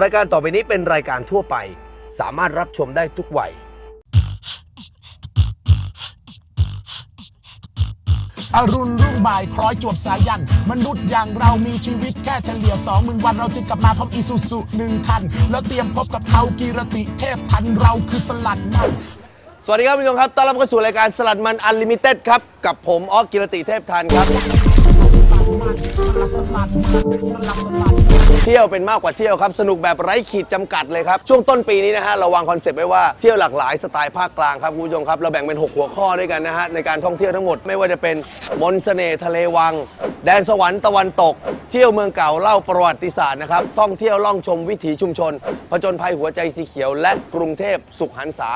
รายการต่อไปนี้เป็นรายการทั่วไป สามารถรับชมได้ทุกวัย อรุณรุ่งบ่ายคล้อยจวบสายัน มนุษย์อย่างเรามีชีวิตแค่เฉลี่ยสองหมื่นวันเราจึงกลับมาพร้อมอีซูซุหนึ่งคัน แล้วเตรียมพบกับเขากีรติเทพทันเราคือสลัดมันสวัสดีครับคุณผู้ชมครับ ต้อนรับเข้าสู่รายการสลัดมันอันลิมิเต็ดครับ กับผมออกกิรติเทพทันครับ เที่ยวเป็นมากกว่าเที่ยวครับ สนุกแบบไร้ขีดจำกัดเลยครับ ช่วงต้นปีนี้นะฮะเราวางคอนเซปต์ไว้ว่าเที่ยวหลากหลายสไตล์ภาคกลางครับคุณผู้ชมครับ เราแบ่งเป็น 6 หัวข้อด้วยกันนะฮะในการท่องเที่ยวทั้งหมดไม่ว่าจะเป็นมนต์เสน่ห์ทะเลวัง แดนสวรรค์ตะวันตก เที่ยวเมืองเก่าเล่าประวัติศาสตร์นะครับท่องเที่ยวล่องชมวิถีชุมชน ผจญภัยหัวใจสีเขียว และกรุงเทพสุขหันษา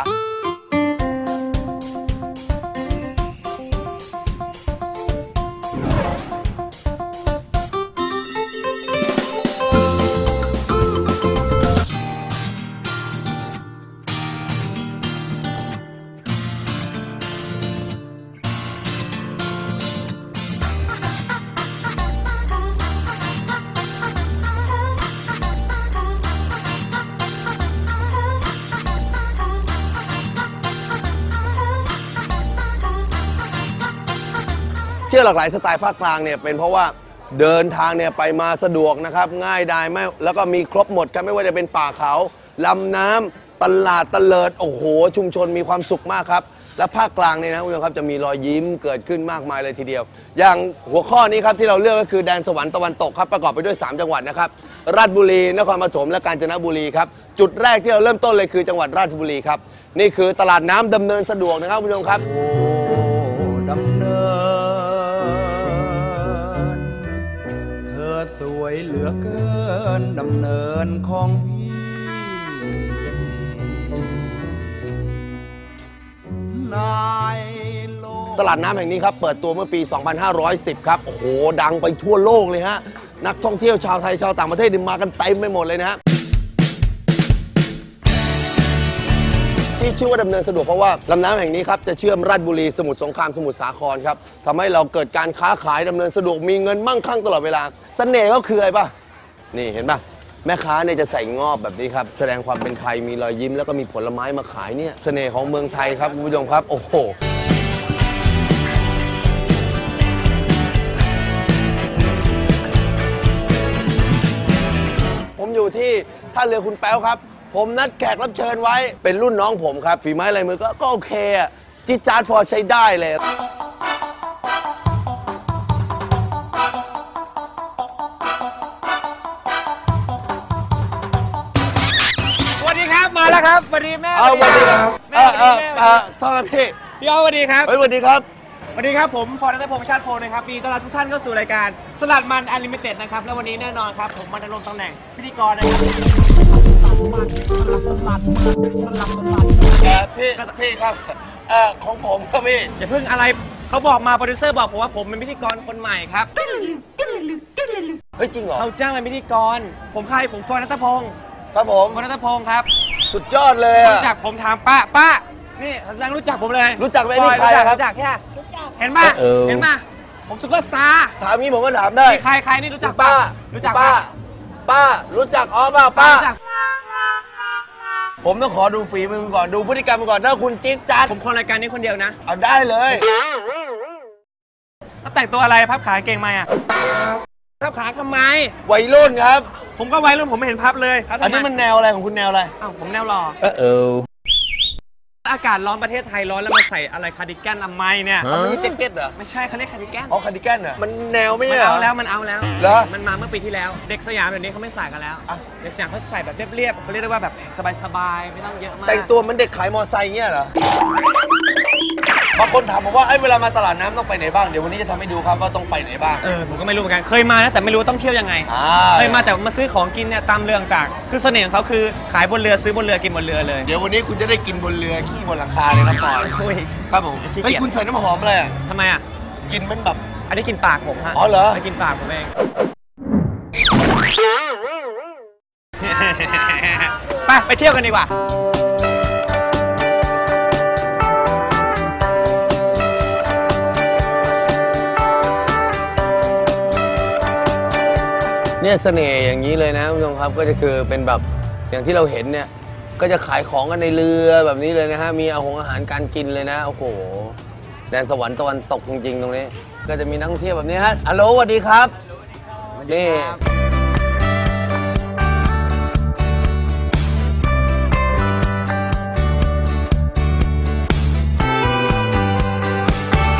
ที่หลากหลายสไตล์ภาคกลางเนี่ยเป็นเพราะว่าเดินทางเนี่ยไปมาสะดวกนะครับ ง่ายดายไม่แล้วก็มีครบหมดครับไม่ว่าจะเป็นป่าเขาลำน้ำตลาดตะเลิดโอ้โห ชุมชนมีความสุขมากครับ และภาคกลางเนี่ยนะคุณผู้ชมครับจะมีรอยยิ้มเกิดขึ้นมากมายเลยทีเดียว อย่างหัวข้อนี้ครับที่เราเลือกก็คือแดนสวรรค์ตะวันตกครับประกอบไปด้วย 3 จังหวัดนะครับราชบุรีนครปฐมและกาญจนบุรีครับจุดแรกที่เราเริ่มต้นเลยคือจังหวัดราชบุรีครับนี่คือตลาดน้ำดำเนินสะดวกนะครับคุณผู้ชมครับ อเกินดำเนินของพี่นายโลกตลาดน้ำแห่งนี้ครับ เปิดตัวเมื่อปี 2510 ครับ โอ้โห ดังไปทั่วโลกเลยฮะ นักท่องเที่ยวชาวไทยชาวต่างประเทศนี่มากันเต็มไปหมดเลยนะฮะ ที่ชื่อว่าดำเนินสะดวกเพราะว่าลำน้ำแห่งนี้ครับ จะเชื่อมราชบุรีสมุทรสงครามสมุทรสาครครับทำให้เราเกิดการค้าขายดำเนินสะดวกมีเงินมั่งคั่งตลอดเวลา เสน่ห์ก็คืออะไรป่ะ นี่เห็นป่ะแม่ค้าเนี่ยจะใส่งอบแบบนี้ครับ แสดงความเป็นไทยมีรอยยิ้ม แล้วก็มีผลไม้มาขายเนี่ยเสน่ห์ของเมืองไทยครับคุณผู้ชมครับ โอ้โหผมอยู่ที่ท่าเรือคุณแป๊วครับ ผมนัดแขกรับเชิญไว้เป็นรุ่นน้องผมครับ ฝีไม้ลายมือก็ก็โอเคอะจิจาร์พอใช้ได้เลย ครับมาแล้วครับสวัสดีแม่เอาสวัสดีครับแม่เออสเอวัอสดีเออโทษครับพี่พี่อ้อสวัสดีครับ เฮ้ยสวัสดีครับ สวัสดีครับ ผมฟอร์นัทพงษ์ชาติโพนะครับมีต้อนรับทุกท่านเข้าสู่รายการสลัดมันอันลิมิเต็ดนะครับ แล้ววันนี้แน่นอนครับ ผมมาดำรงตำแหน่งพิธีกรนะครับสลัดมันสลัดสลัดเออพี่พี่ครับเออของผมครับพี่ อย่าเพิ่งอะไรเขาบอกมาโปรดิวเซอร์บอกผมว่าผมเป็นพิธีกรคนใหม่ครับเฮ้ยจริงเหรอ เขาจ้างเป็นพิธีกร ผมใครผมฟอร์นัทพงษ์ ครับผมฟอร์นัทพงษ์ครับ สุดยอดเลยอะรู้จักผมถามป้าป้า นี่ยังรู้จักผมเลยรู้จักไหมนี่ใครรู้จักอะครับ รู้จักแค่เห็นป่ะเออ เห็นป่ะผมซุปเปอร์สตาร์ถามนี้ผมก็ถามได้นี่ใครใครนี่รู้จักป้า รู้จักป้า ป้าป้ารู้จักอ๋อเปล่าป้า รู้จักผมต้องขอดูฝีมือก่อนดูพฤติกรรมก่อนถ้าคุณจิ๊ดจัดผมคนรายการนี้คนเดียวนะเอาได้เลยแล้วแต่งตัวอะไรพับขาเก่งไหมอะพับขาทำไมวัยรุ่นครับ ผมก็วัยรุ่นผมไม่เห็นพับเลยพับทำไอันนี้มันแนวอะไรของคุณแนวอะไรอ้าวผมแนวหล่ออากาศร้อนประเทศไทยร้อนแล้วมาใส่อะไรคาร์ดิแกนทำไมเนี่ยอ๋อไม่ใช่แจ็คเก็ตเหรอไม่ใช่เขาเรียกคาร์ดิแกนอ๋อคาร์ดิแกนเหรอมันแนวไม่มันใช่เหรอเอาแล้วมันเอาแล้วเหรอมันมาเมื่อปีที่แล้ว เด็กสยามแบบนี้เขาไม่ใส่กันแล้วอะเด็กสยามเขาใส่แบบเรียบๆเขาเรียกได้ว่าแบบสบายๆไม่ต้องเยอะมากแต่งตัวเหมันเด็กขายมอไซค์เงี้ยเหรอ บางคนถามผมว่าเอ้ยเวลามาตลาดน้ำต้องไปไหนบ้าง เดี๋ยววันนี้จะทำให้ดูครับว่าต้องไปไหนบ้าง เออผมก็ไม่รู้เหมือนกันเคยมานะแต่ไม่รู้ต้องเที่ยวยังไงอ่า เคยมาแต่มาซื้อของกินเนี่ยตามเรือต่างๆคือเสน่ห์ของเขาคือขายบนเรือซื้อบนเรือกินบนเรือเลยเดี๋ยววันนี้คุณจะได้กินบนเรือขี้บนหลังคาเลยนะปอยโอ้ย ครับผมขี้เกียจ เฮ้ยคุณใส่น้ำหอมอะไรอะทำไมอะกินมันแบบ อันนี้กินปากผมฮะอ๋อเหรอ นนี้กินปากผมเอง ไปไปเที่ยวกันดีกว่า เนี่ยเสน่ห์อย่างนี้เลยนะคุณผู้ชมครับก็จะคือเป็นแบบอย่างที่เราเห็นเนี่ย ก็จะขายของกันในเรือแบบนี้เลยนะฮะมีอาหงอาหารการกินเลยนะโอ้โหแดนสวรรค์ตะวันตกจริงๆตรงนี้ ก็จะมีนักท่องเที่ยวแบบนี้ฮะฮัลโหลสวัสดีครับนี่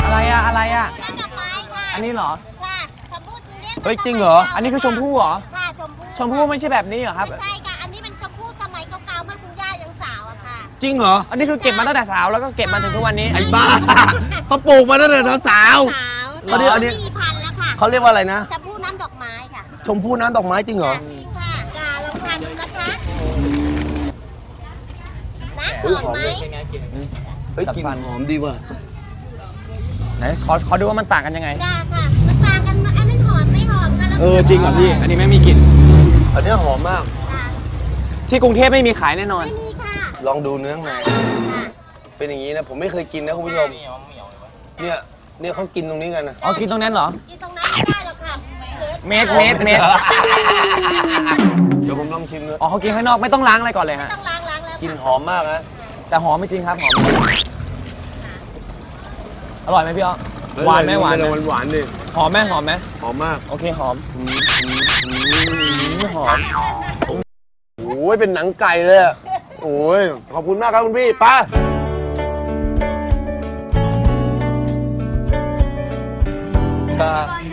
อะไรอะอะไรอะดอกไม้ค่ะอันนี้เหรอ ค่ะชมพู่ตรงนี้ เฮ้ยจริงเหรอ อันนี้คือชมพู่เหรอ ค่ะชมพู่ชมพู่ไม่ใช่แบบนี้เหรอครับ ไม่ใช่ค่ะ อันนี้มันชมพู่สมัยเก่าๆเมื่อคุณย่ายังสาวอะค่ะ จริงเหรอ อันนี้คือเก็บมาตั้งแต่สาวแล้วก็เก็บมาถึงทุกวันนี้ ไอ้บ้าเขาปลูกมาตั้งแต่สาว สาวอันนี้อันนี้ไม่มีพันธุ์แล้วค่ะๆเขาเรียกว่าอะไรนะ ชมพู่น้ำดอกไม้ค่ะชมพู่น้ำดอกไม้จริงเหรอจริงค่ะกาลองทานดูนะคะนะหอมไหมเฮ้ยกลิ่นหอมดีว่ะไหนขอขอดูว่ามันต่างกันยังไงกาค่ะ เออจริงเหรอพี่ อันนี้ไม่มีกลิ่น อันเนี้ยหอมมากค่ะที่กรุงเทพไม่มีขายแน่นอน ไม่มีค่ะลองดูเนื้อข้างในค่ะเป็นอย่างนี้นะ ผมไม่เคยกินนะคุณผู้ชม เนี่ย เนี่ยเขากินตรงนี้กันนะ อ๋อ กินตรงนั้นเหรอ กินตรงนั้นไม่ได้หรอกค่ะเม็ดเม็ดเม็ดเดี๋ยวผมลองชิมด้วยอ๋อเขากินข้างนอกไม่ต้องล้างอะไรก่อนเลยฮะ ต้องล้างล้างแล้วกลินหอมมากนะ แต่หอมไม่จริงครับหอม อร่อยไหมพี่อ๋อ หวานไหมหวานไหม หวานหวานดิหอมไหมหอมไหมหอมมากโอเคหอมหอมโอ้ยเป็นหนังไก่เลยอะโอ้ยขอบคุณมากครับคุณพี่ไป้า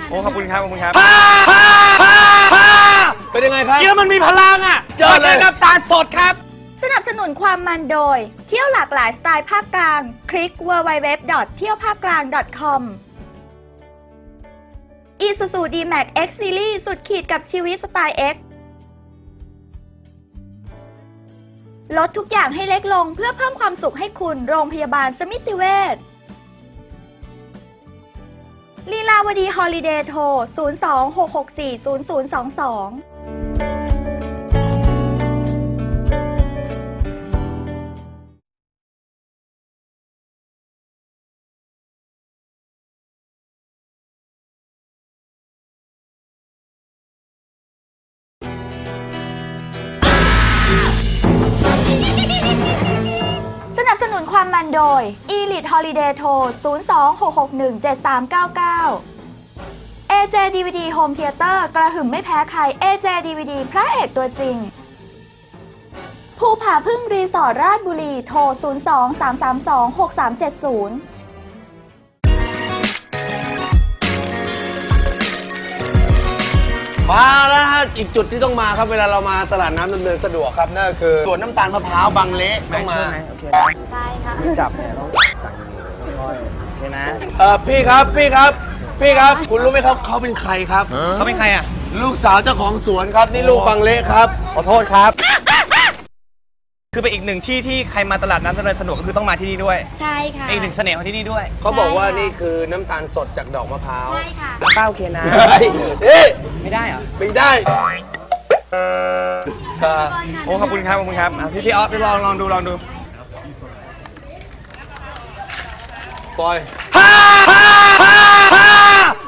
โอ้ขอบคุณครับขอบคุณครับเป็นยังไงครับกินแล้วมันมีพลังอะยอดเลยมันน้ำตาลสดครับส สนุนความมันโดย เที่ยวหลากหลายสไตล์ภาคกลาง คลิก w w w เที่ยวภาคกลาง .com Isuzu D-Max X Series สุดขีดกับชีวิตสไตล์ X ลดทุกอย่างให้เล็กลงเพื่อเพิ่มความสุขให้คุณโรงพยาบาลสมิติเวชลีลาวดีฮอลิเดย์โทร 026640022 โดย Elite Holiday โทร026617399 AJ DVD Home Theater กระหึ่มไม่แพ้ใคร AJ DVD พระเอกตัวจริง ภูผาพึ่งรีสอร์ทราชบุรี โทร 023326370มาแล้ว อีกจุดที่ต้องมาครับเวลาเรามาตลาดน้ำดำเนินสะดวกครับนั่นก็คือสวนน้ำตาลมะพร้าวบางเละต้องมาโอเคนะใช่ค่ะจับเนี่ยต้องตักอย่างนี้ค่อยๆโอเคนะเออพี่ครับพี่ครับ พี่ครับ คุณรู้ไหมครับเขาเป็นใครครับ เขาเป็นใครอะ ลูกสาวเจ้าของสวนครับนี่ลูกบางเละครับ ขอโทษครับคือเป็นอีก หนึ่งที่ที่ใครมาตลาดน้ำดำเนินสะดวกก็คือต้องมาที่นี่ด้วยใช่ค่ะ เป็นอีกหนึ่งเสน่ห์ของที่นี่ด้วยเขาบอกว่านี่คือน้ำตาลสดจากดอกมะพร้าวใช่ค่ะป้าโอเคนะเฮ้ยเอ๊ะไม่ได้เหรอไม่ได้ค่ะโอ้ขอบคุณครับขอบคุณครับอะพี่พี่ออฟไปลองลองดูลองดูปอย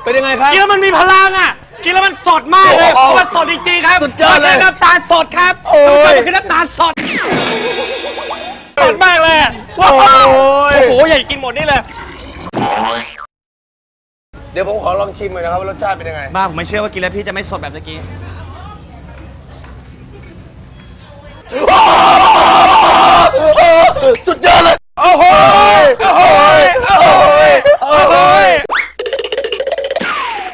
เป็นยังไงครับ กินแล้วมันมีพลังอะกินแล้วมันสดมากเลยโอ้เพโหราะมันสดจริงๆครับสุดยอดเลย มันคือน้ำตาลสดครับโอ้ย มันคือน้ำตาลสด สดมากเลยอะโอ้ยโอ้โหใหญ่กินหมดนี่เลยเดี๋ยวผมขอลองชิมหน่อยนะครับว่ารสชาติเป็นยังไง บ้าผมไม่เชื่อว่ากินแล้วพี่จะไม่สดแบบเมื่อกี้สุดยอดเลย โอ้โหโอ้โหโอ้โหโอ้โห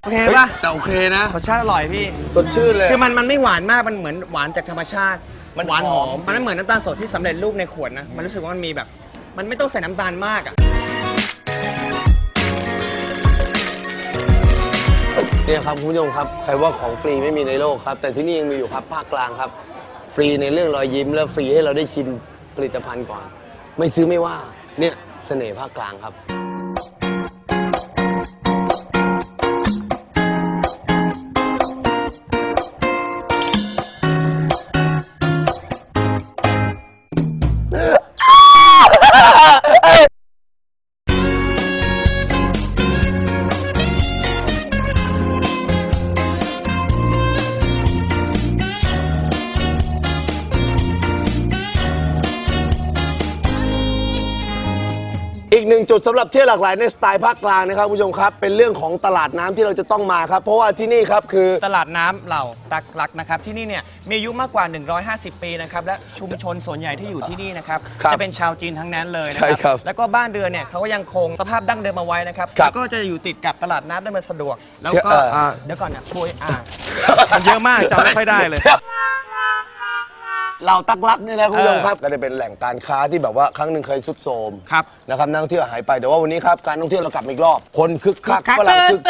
โอเคป่ะแต่โอเคนะ รสชาติอร่อยพี่ สดชื่นเลย คือมันมันไม่หวานมาก มันเหมือนหวานจากธรรมชาติ มันหวานหอมหอม มันไม่เหมือนน้ำตาลสดที่สำเร็จรูปในขวดนะ มันรู้สึกว่ามันมีแบบ มันไม่ต้องใส่น้ำตาลมากอะ เนี่ยครับคุณผู้ชมครับใครว่าของฟรีไม่มีในโลกครับ แต่ที่นี่ยังมีอยู่ครับภาคกลางครับ ฟรีในเรื่องรอยยิ้มและฟรีให้เราได้ชิมผลิตภัณฑ์ก่อน ไม่ซื้อไม่ว่าเนี่ยเสน่ห์ภาคกลางครับ หนึ่งจุดสำหรับเที่ยวหลากหลายในสไตล์ภาคกลางนะครับคุณผู้ชมครับ เป็นเรื่องของตลาดน้ำที่เราจะต้องมาครับ เพราะว่าที่นี่ครับคือตลาดน้ำเหล่าตักลักนะครับ ที่นี่เนี่ยมีอายุมากกว่า 150 ปีนะครับและชุมชนส่วนใหญ่ที่อยู่ที่นี่นะครับครับจะเป็นชาวจีนทั้งนั้นเลยนะใช่ครับแล้วก็บ้านเรือนเนี่ยเขาก็ยังคงสภาพดั้งเดิมเอาไว้นะครับครับแล้วก็จะอยู่ติดกับตลาดน้ำได้มันสะดวก แล้วเชื่อก็เอออะเดี๋ยวก่อนนะคุยอะมันเยอะมากจำไม่ค่อยได้เลย เหล่าตักลักเนี่ยนะคุณผู้ชมครับก็จะเป็นแหล่งการค้าที่แบบว่าครั้งหนึ่งเคยสุดโทมครับนะครับนักท่องเที่ยวหายไปแต่ว่าวันนี้ครับการท่องเที่ยวเรากลับอีกรอบคนคึกคักฝรั่งคึก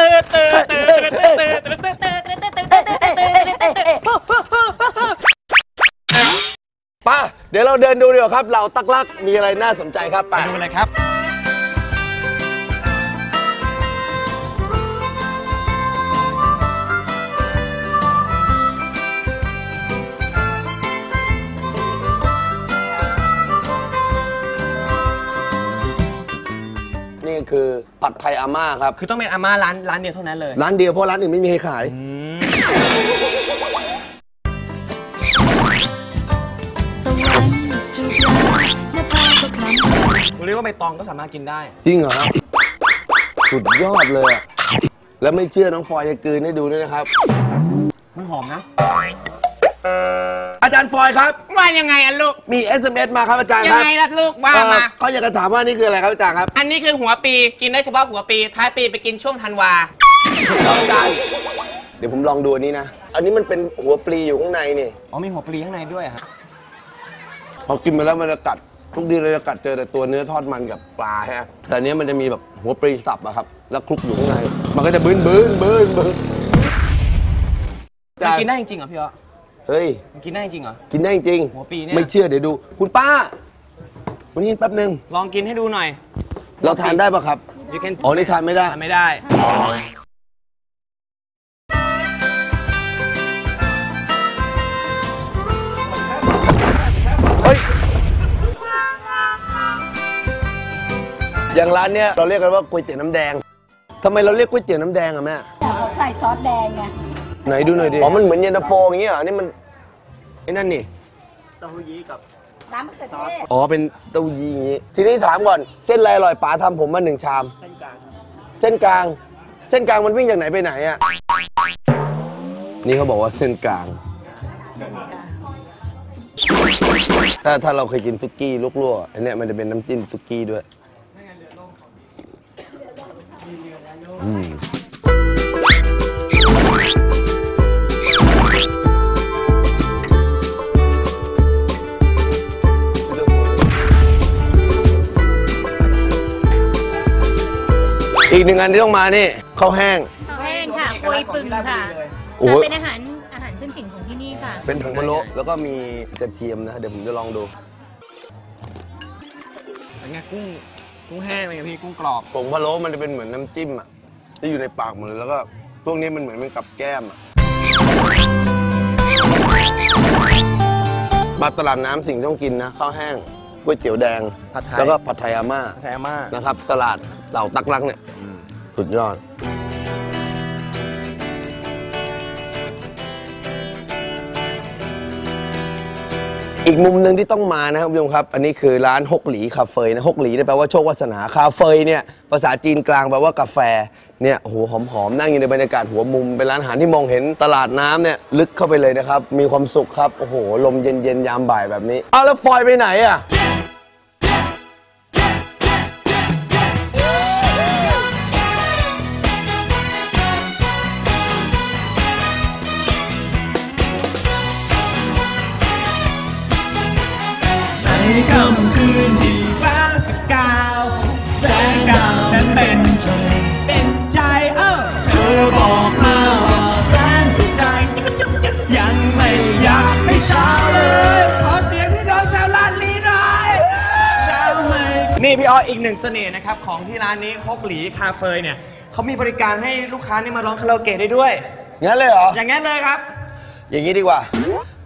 ป้าเดี๋ยวเราเดินดูดีกว่าครับเหล่าตักลักมีอะไรน่าสนใจครับไปดูเลยครับ คือผัดไทยอาม่าครับ คือต้องเป็นอาม่าร้านร้านเดียวเท่านั้นเลย ร้านเดียวเพราะร้านอื่นไม่มีใครขาย ตะวันจุดลายหน้าผากก็คล้ำเรียกว่าใบตองก็สามารถกินได้ จริงเหรอครับสุดยอดเลยอะแล้วไม่เชื่อน้องฟอยจะกลืนให้ดูด้วยนะครับ มันหอมนะ อาจารย์ฟอยครับ ว่ายังไงอะลูก มี SMS มาครับอาจารย์ยัคงรับไงล่ะลูกว่าเอ่อมา เขาอยากจะถามว่านี่คืออะไรครับอาจารย์ครับอันนี้คือหัวปีกินได้เฉพาะหัวปี ท้ายปีไปกินช่วงธันวาครับอาจารย์เดี๋ยวผมลองดูอันนี้นะ อันนี้มันเป็นหัวปลีอยู่ข้างในนี่อ๋อมีหัวปลีข้างในด้วยอะครับพอกินไปแล้วมันจะกัด ทุกทีเราจะกัดเจอแต่ตัวเนื้อทอดมันกับปลาฮะ แต่อันเนี้ยมันจะมีแบบหัวปลีสับอะครับ แล้วคลุกอยู่ข้างใน มันก็จะบื้นบื้นบื้นบื้นมันกินได้จริงๆเหรอพี่อ๋อ เฮ้ย มันกินได้จริงเหรอ กินได้จริงหัวปลีเนี่ย ไม่เชื่อเดี๋ยวดู คุณป้า วันนี้แป๊บหนึ่งลองกินให้ดูหน่อย เราทานได้ปะครับ You can อ๋อนี่ทานไม่ได้ ทานไม่ได้ เฮ้ย อย่างร้านเนี้ยเราเรียกกันว่าก๋วยเตี๋ยวน้ำแดงทำไมเราเรียกก๋วยเตี๋ยวน้ำแดงอะแม่ ใส่ซอสแดงไง ไหนดูหน่อยดิอ๋อมันเหมือนเย็นตาโฟอย่างเงี้ยเหรอนี่มันไอ้นั่นนี่น้ำมะเขือเทศอ๋อเป็นเต้ายี้อย่างงี้ ทีนี้ถามก่อนเส้นอะไรอร่อยป๋าทำผมมาหนึ่งชาม เส้นกลางเส้นกลางมันวิ่งจากไหนไปไหนอะนี่เขาบอกว่าเส้นกลาง ถ้าถ้าเราเคยกินซุกี้ลวกๆอันเนี้ยมันจะเป็นน้ำจิ้มซุกี้ด้วยอืม หนึ่งอันที่ต้องมานี่ข้าวแห้งแห้งค่ะกล้วยปึงค่ะโอ้โห จะเป็นอาหารอาหารพื้นถิ่นของที่นี่ค่ะ เป็นผงมะโละแล้วก็มีกระเทียมนะ เดี๋ยวผมจะลองดูเป็นไงกุ้งกุ้งแห้งเป็นไงพี่กุ้งกรอบ ผงพะโล้มันจะเป็นเหมือนน้ำจิ้มอะที่อยู่ในปากหมดเลยแล้วก็พวกนี้มันเหมือนเป็นกับแก้มอะมาตลาดน้ำสิ่งที่ต้องกินนะข้าวแห้งก๋วยเตี๋ยวแดง ผัดไทย แล้วก็ผัดไทยอาม่า แท้มากนะครับ ตลาดเหล่าตักลักเนี่ย สุดยอด อีกมุมหนึ่งที่ต้องมานะครับคุณผู้ชมครับ อันนี้คือร้านฮกหลีคาเฟ่นะฮกหลีเนี่ยแปลว่าโชควาสนาคาเฟ่เนี่ยภาษาจีนกลางแปลว่ากาแฟเนี่ยโอ้โหหอมๆนั่งอยู่ในบรรยากาศหัวมุมเป็นร้านอาหารที่มองเห็นตลาดน้ำเนี่ยลึกเข้าไปเลยนะครับมีความสุขครับโอ้โหลมเย็นๆยามบ่ายแบบนี้อ้าวแล้วฟอยไปไหนอะ ค่ำคืนที่ฟ้าสกาว แสงดาวนั้นเป็นเธอเป็นใจเออเธอบอกมาว่าแสนสุขใจยังไม่อยากให้เช้าเลย ขอเสียงพี่น้องชาวลาดลีหน่อยเช้าไม่นี่พี่ออสอีกหนึ่งเสน่ห์นะครับ ของที่ร้านนี้ฮกหลีคาเฟ่เนี่ยเขามีบริการให้ลูกค้านี่มาร้องคาราโอเกะได้ด้วย งั้นเลยเหรอ อย่างนั้นเลยครับ อย่างนี้ดีกว่า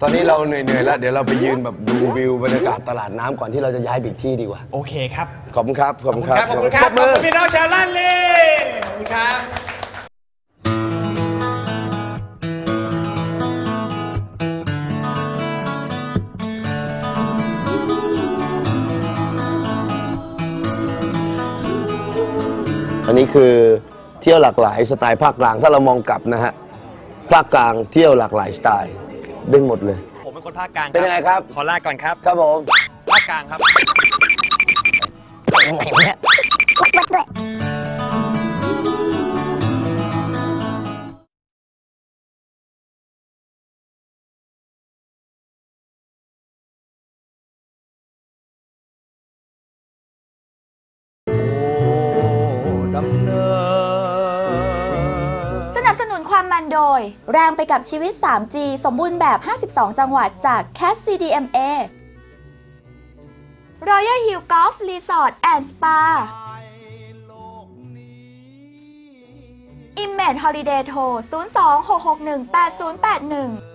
ตอนนี้เราเหนื่อยๆแล้ว เดี๋ยวเราไปยืนแบบดูวิวบรรยากาศตลาดน้ำก่อนที่เราจะย้ายไปอีกที่ดีกว่า โอเคครับ ขอบคุณครับ ขอบคุณครับขอบคุณครับขปอบมือคุณพี่น้องชาวลาดลีขอบคุณครับลอันนี้คือเที่ยวหลากหลายสไตล์ภาคกลาง ถ้าเรามองกลับนะฮะ ภาคกลางเที่ยวหลากหลายสไตล์ ได้หมดเลย ผมเป็นคนภาคกลางเป็นยังไงครับ ขอลาก่อนครับ ครับผมภาคกลางครับโดย แรงไปกับชีวิต 3G สมบูรณ์แบบ 52 จังหวัดจาก c a s CDMA Royal Hill Golf Resort and Spa Image Holiday โทร02-661-8081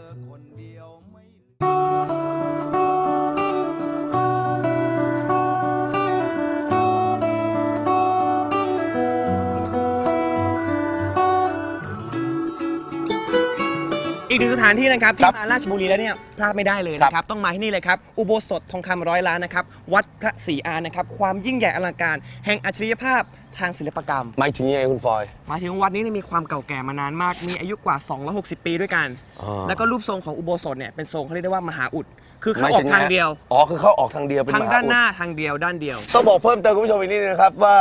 อีกหนึ่งสถานที่นะครับคที่รับมาราชบุรีแล้วเนี่ยพลาดไม่ได้เลยนะครับต้องมาที่นี่เลยครับอุโบสถทองคำร้อยล้านนะครับวัดพระศรีอานนะครับความยิ่งใหญ่อลังการ แห่งอัจฉริยภาพทางศิลปกรรมหมายถึงยังไงคุณฟอยหมายถึงวัดนี้เนี่ยมีความเก่าแก่มานานมาก มีอายุกว่า 260 ปีด้วยกันอ๋อแล้วก็รูปทรงของอุโบสถเนี่ยเป็นทรงเขาเรียกได้ว่ามหาอุดคือหเขามายออถึกงทางไฮะเดียว อ๋อ คือเขาออกทางเดียวเป็นทางมด้านอุหน้าทางเดียวด้านเดียว ต้องบอกเพิ่มเติมคุณผู้ชมอีกนิดนึงนะครับว่า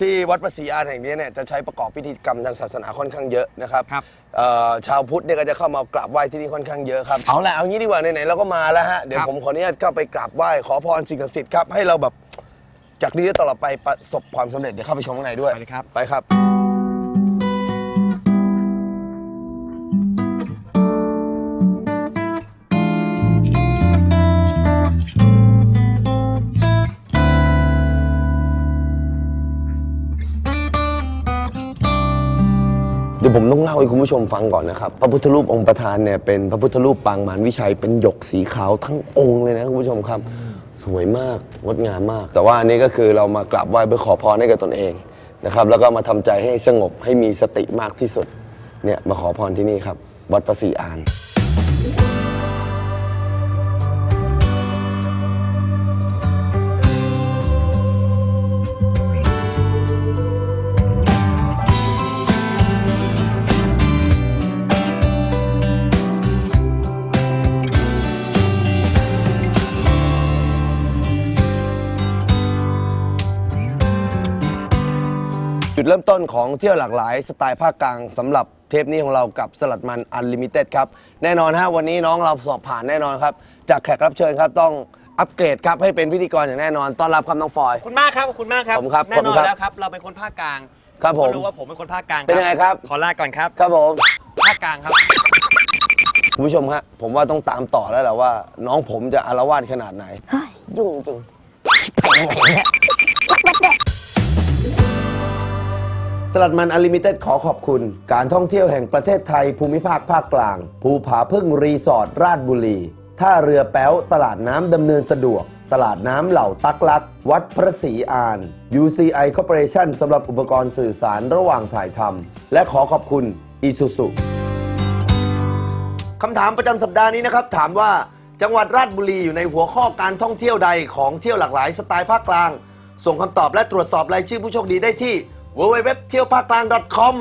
ที่วัดพระศรีอานแห่งนี้เนี่ยจะใช้ประกอบพิธีกรรมทางศาสนาค่อนข้างเยอะนะครับครับเอ่อชาวพุทธเนี่ยก็จะเข้ามากราบไหว้ที่นี่ค่อนข้างเยอะครับเอาละเอางี้ดีกว่าไหนๆเราก็มาแล้วฮะเดี๋ยวครับผมขออนุญาตเข้าไปกราบไหว้ขอพรสิ่งศักดิ์สิทธิ์ครับให้เราแบบจากนี้ตลอดไปประสบความสำเร็จเดี๋ยวเข้าไปชมข้างในด้วยไปเลยครับไปครับ ดี๋ยวผมต้องเล่าให้คุณผู้ชมฟังก่อนนะครับ พระพุทธรูปองค์ประธานเนี่ยเป็นพระพุทธรูปปางมารวิชัยเป็นหยกสีขาวทั้งองค์เลยนะคุณผู้ชมครับสวยมากงดงามมาก แต่ว่าอันนี้ก็คือเรามากราบไหว้เพื่อขอพรให้กับตนเองนะครับ แล้วก็มาทำใจให้สงบให้มีสติมากที่สุดเนี่ยมาขอพรที่นี่ครับ วัดประศรีอาน จุดเริ่มต้นของเที่ยวหลากหลาย สไตล์ภาคกลางสำหรับเทปนี้ของเรากับสลัดมันอันลิมิเต็ดครับ แน่นอนฮะวันนี้น้องเราสอบผ่านแน่นอนครับ จากแขกรับเชิญครับต้องอัปเกรดครับ ให้เป็นพิธีกรอย่างแน่นอนต้อนรับครับน้องฟอย ขอบคุณมากครับขอบคุณมากครับผมครับแน่ผมนอนครับแล้วครับ เราเป็นคนภาคกลางครับผมก็รู้ว่าผมเป็นคนภาคกลางเป็นยังไงครับ ขอลาก่อนครับ ครับผมภาคกลางครับคุณผู้ชมฮะผมว่าต้องตามต่อแล้วแหละว่า น้องผมจะอารวาสขนาดไหนยุ่งจริง สลัดมันอลิมิเต็ดขอขอบคุณ การท่องเที่ยวแห่งประเทศไทยภูมิภาคภาคกลาง ภูผาพึ่งรีสอร์ทราชบุรี ท่าเรือแป๊วตลาดน้ำดำเนินสะดวก ตลาดน้ำเหล่าตักลัก วัดพระศรีอาน UCI Corporation สำหรับอุปกรณ์สื่อสารระหว่างถ่ายทำและขอขอบคุณ Isuzu คำถามประจำสัปดาห์นี้นะครับ ถามว่าจังหวัดราชบุรีอยู่ในหัวข้อการท่องเที่ยวใดของเที่ยวหลากหลายสไตล์ภาคกลาง ส่งคำตอบและตรวจสอบรายชื่อผู้โชคดีได้ที่ www เที่ยวภาคกลาง .com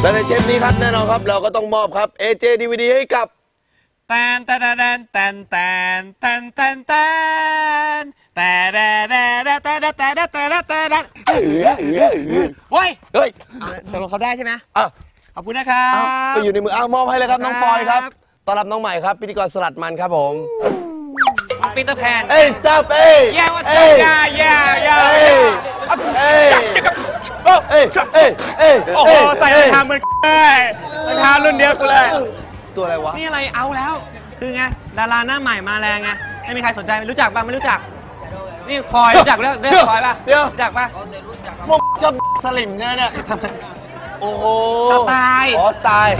และในเทปนี้ครับแน่นอนครับ เราก็ต้องมอบครับ AJ DVD ให้กับแตนแตนแตนแตนแตนแตนแตนแตนแต่แต่แต่แต่แต่แต่แต่แต่แต่แต่โอ้ยเฮ้ยตกลงเขาได้ใช่ไหมอะขอบคุณนะครับเอาไปอยู่ในมืออ้าวมอบให้เลยครับน้องฟอยครับครับต้อนรับน้องใหม่ครับ พิธีกรสลัดมันครับผม ปีเตอร์แพนเอ้ยซับเอ้ย Yeah what's เอ้ up ย yeah yeah เอ้ย yeah เอ้ยเอ้ยเอ้ยเอ้ยโอ้โหใส่รองเท้าเหมือนเลยรองเท้ารุ่นเดียวกูเลย ตัวอะไรวะ นี่อะไรเอาแล้ว คือไง ดาราหน้าใหม่มาแรงไง ไม่มีใครสนใจไม่รู้จักป่ะไม่รู้จัก นี่ฟอยรู้จักเรื่องเรื่องฟอยป่ะเดี๋ยว รู้จักป่ะ พวกชอบสลิมใช่ไหมเนี่ย โอ้โหสไตล์ อ๋อ สไตล์